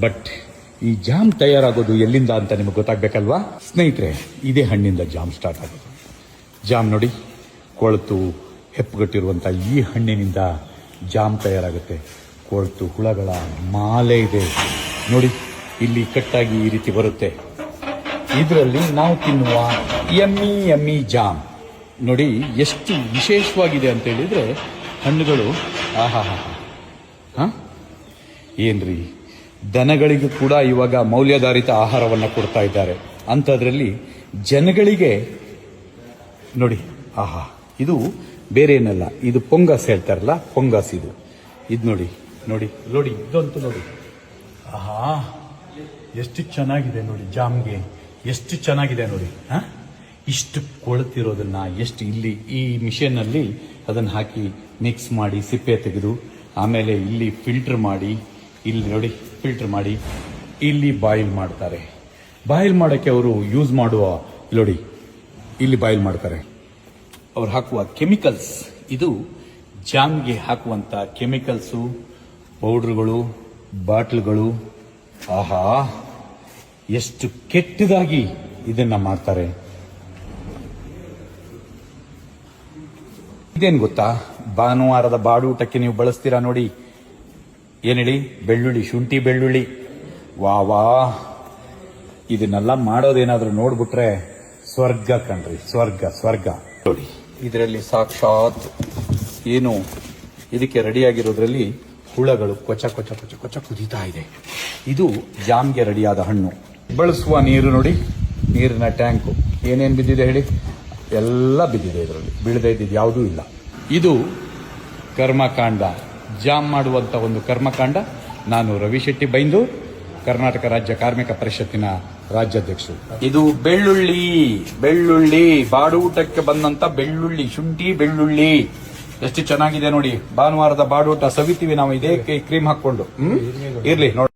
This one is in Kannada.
ಬಟ್ ಈ ಜಾಮ್ ತಯಾರಾಗೋದು ಎಲ್ಲಿಂದ ಅಂತ ನಿಮಗೆ ಗೊತ್ತಾಗಬೇಕಲ್ವಾ? ಸ್ನೇಹಿತರೆ, ಇದೇ ಹಣ್ಣಿಂದ ಜಾಮ್ ಸ್ಟಾರ್ಟ್ ಆಗೋದು. ಜಾಮ್ ನೋಡಿ, ಕೊಳತು ಹೆಪ್ಪುಗಟ್ಟಿರುವಂಥ ಈ ಹಣ್ಣಿನಿಂದ ಜಾಮ್ ತಯಾರಾಗುತ್ತೆ. ಕೊಳೆತು ಹುಳಗಳ ಮಾಲೆ ಇದೆ. ನೋಡಿ, ಇಲ್ಲಿ ಕಟ್ಟಾಗಿ ಈ ರೀತಿ ಬರುತ್ತೆ. ಇದರಲ್ಲಿ ನಾವು ತಿನ್ನುವ ಎಮ್ಮಿ ಎಮ್ಮಿ ಜಾಮ್. ನೋಡಿ, ಎಷ್ಟು ವಿಶೇಷವಾಗಿದೆ ಅಂತ ಹೇಳಿದರೆ ಹಣ್ಣುಗಳು ಆಹಾ ಹಾ? ಏನ್ರಿ? ದನಗಳಿಗೂ ಕೂಡ ಇವಾಗ ಮೌಲ್ಯಾಧಾರಿತ ಆಹಾರವನ್ನು ಕೊಡ್ತಾ ಇದ್ದಾರೆ. ಅಂಥದ್ರಲ್ಲಿ ಜನಗಳಿಗೆ ನೋಡಿ, ಆಹಾ, ಇದು ಬೇರೆ ಏನಲ್ಲ, ಇದು ಪೊಂಗಸ್ ಹೇಳ್ತಾರಲ್ಲ, ಪೊಂಗಸ್ ಇದು. ಇದು ನೋಡಿ ನೋಡಿ ನೋಡಿ, ಇದಂತೂ ನೋಡಿ. ಆಹಾ, ಎಷ್ಟು ಚೆನ್ನಾಗಿದೆ ನೋಡಿ ಜಾಮ್ಗೆ, ಎಷ್ಟು ಚೆನ್ನಾಗಿದೆ ನೋಡಿ, ಹಾ? ಇಷ್ಟು ಕೊಳ್ತಿರೋದನ್ನ, ಎಷ್ಟು ಇಲ್ಲಿ ಈ ಮಿಷನ್ ಅಲ್ಲಿ ಅದನ್ನ ಹಾಕಿ ಮಿಕ್ಸ್ ಮಾಡಿ ಸಿಪ್ಪೆ ತೆಗೆದು, ಆಮೇಲೆ ಇಲ್ಲಿ ಫಿಲ್ಟರ್ ಮಾಡಿ ಇಲ್ಲಿ ನೋಡಿ ಫಿಲ್ಟರ್ ಮಾಡಿ. ಇಲ್ಲಿ ಬಾಯಿಲ್ ಮಾಡ್ತಾರೆ. ಬಾಯಿಲ್ ಮಾಡೋಕ್ಕೆ ಅವರು ಯೂಸ್ ಮಾಡುವ, ನೋಡಿ, ಇಲ್ಲಿ ಬಾಯಿಲ್ ಮಾಡ್ತಾರೆ. ಅವ್ರು ಹಾಕುವ ಕೆಮಿಕಲ್ಸ್ ಇದು ಜಾಮ್ಗೆ ಹಾಕುವಂತ ಕೆಮಿಕಲ್ಸು ಪೌಡ್ರುಗಳು ಬಾಟ್ಲ್ಗಳು. ಆಹಾ, ಎಷ್ಟು ಕೆಟ್ಟದಾಗಿ ಇದನ್ನ ಮಾಡ್ತಾರೆ. ಇದೇನು ಗೊತ್ತಾ? ಭಾನುವಾರದ ಬಾಡೂಟಕ್ಕೆ ನೀವು ಬಳಸ್ತೀರಾ ನೋಡಿ. ಏನ್ ಬೆಳ್ಳುಳ್ಳಿ, ಶುಂಠಿ ಬೆಳ್ಳುಳ್ಳಿ. ವಾ ವಾ. ಇದನ್ನೆಲ್ಲ ಮಾಡೋದೇನಾದರೂ ನೋಡ್ಬಿಟ್ರೆ ಸ್ವರ್ಗ ಕಣ್ರಿ, ಸ್ವರ್ಗ ಸ್ವರ್ಗ. ನೋಡಿ, ಇದರಲ್ಲಿ ಸಾಕ್ಷಾತ್ ಏನು? ಇದಕ್ಕೆ ರೆಡಿಯಾಗಿರೋದ್ರಲ್ಲಿ ಹುಳಗಳು ಕೊಚ ಕೊಚ ಕೊಚ ಕೊಚ ಕುದೀತಾ ಇದೆ. ಇದು ಜಾಮ್ಗೆ ರೆಡಿಯಾದ ಹಣ್ಣು. ಬಳಸುವ ನೀರು ನೋಡಿ. ನೀರಿನ ಟ್ಯಾಂಕು. ಏನೇನು ಬಿದ್ದಿದೆ ಹೇಳಿ? ಎಲ್ಲ ಬಿದ್ದಿದೆ ಇದರಲ್ಲಿ. ಬೀಳದೇ ಇದ್ದಿದ್ದು ಯಾವುದೂ ಇಲ್ಲ. ಇದು ಕರ್ಮಕಾಂಡ. ಜಾಮ್ ಮಾಡುವಂತ ಒಂದು ಕರ್ಮಕಾಂಡ. ನಾನು ರವಿಶೆಟ್ಟಿ ಬೈಂದು, ಕರ್ನಾಟಕ ರಾಜ್ಯ ಕಾರ್ಮಿಕ ಪರಿಷತ್ತಿನ ರಾಜ್ಯಾಧ್ಯಕ್ಷರು. ಇದು ಬೆಳ್ಳುಳ್ಳಿ ಬೆಳ್ಳುಳ್ಳಿ, ಬಾಡೂಟಕ್ಕೆ ಬಂದಂತ ಬೆಳ್ಳುಳ್ಳಿ, ಶುಂಠಿ ಬೆಳ್ಳುಳ್ಳಿ. ಎಷ್ಟು ಚೆನ್ನಾಗಿದೆ ನೋಡಿ, ಭಾನುವಾರದ ಬಾಡೂಟ ಸವಿತೀವಿ ನಾವು ಇದೇ ಕ್ರೀಮ್ ಹಾಕೊಂಡು? ಇರ್ಲಿ, ನೋಡಿ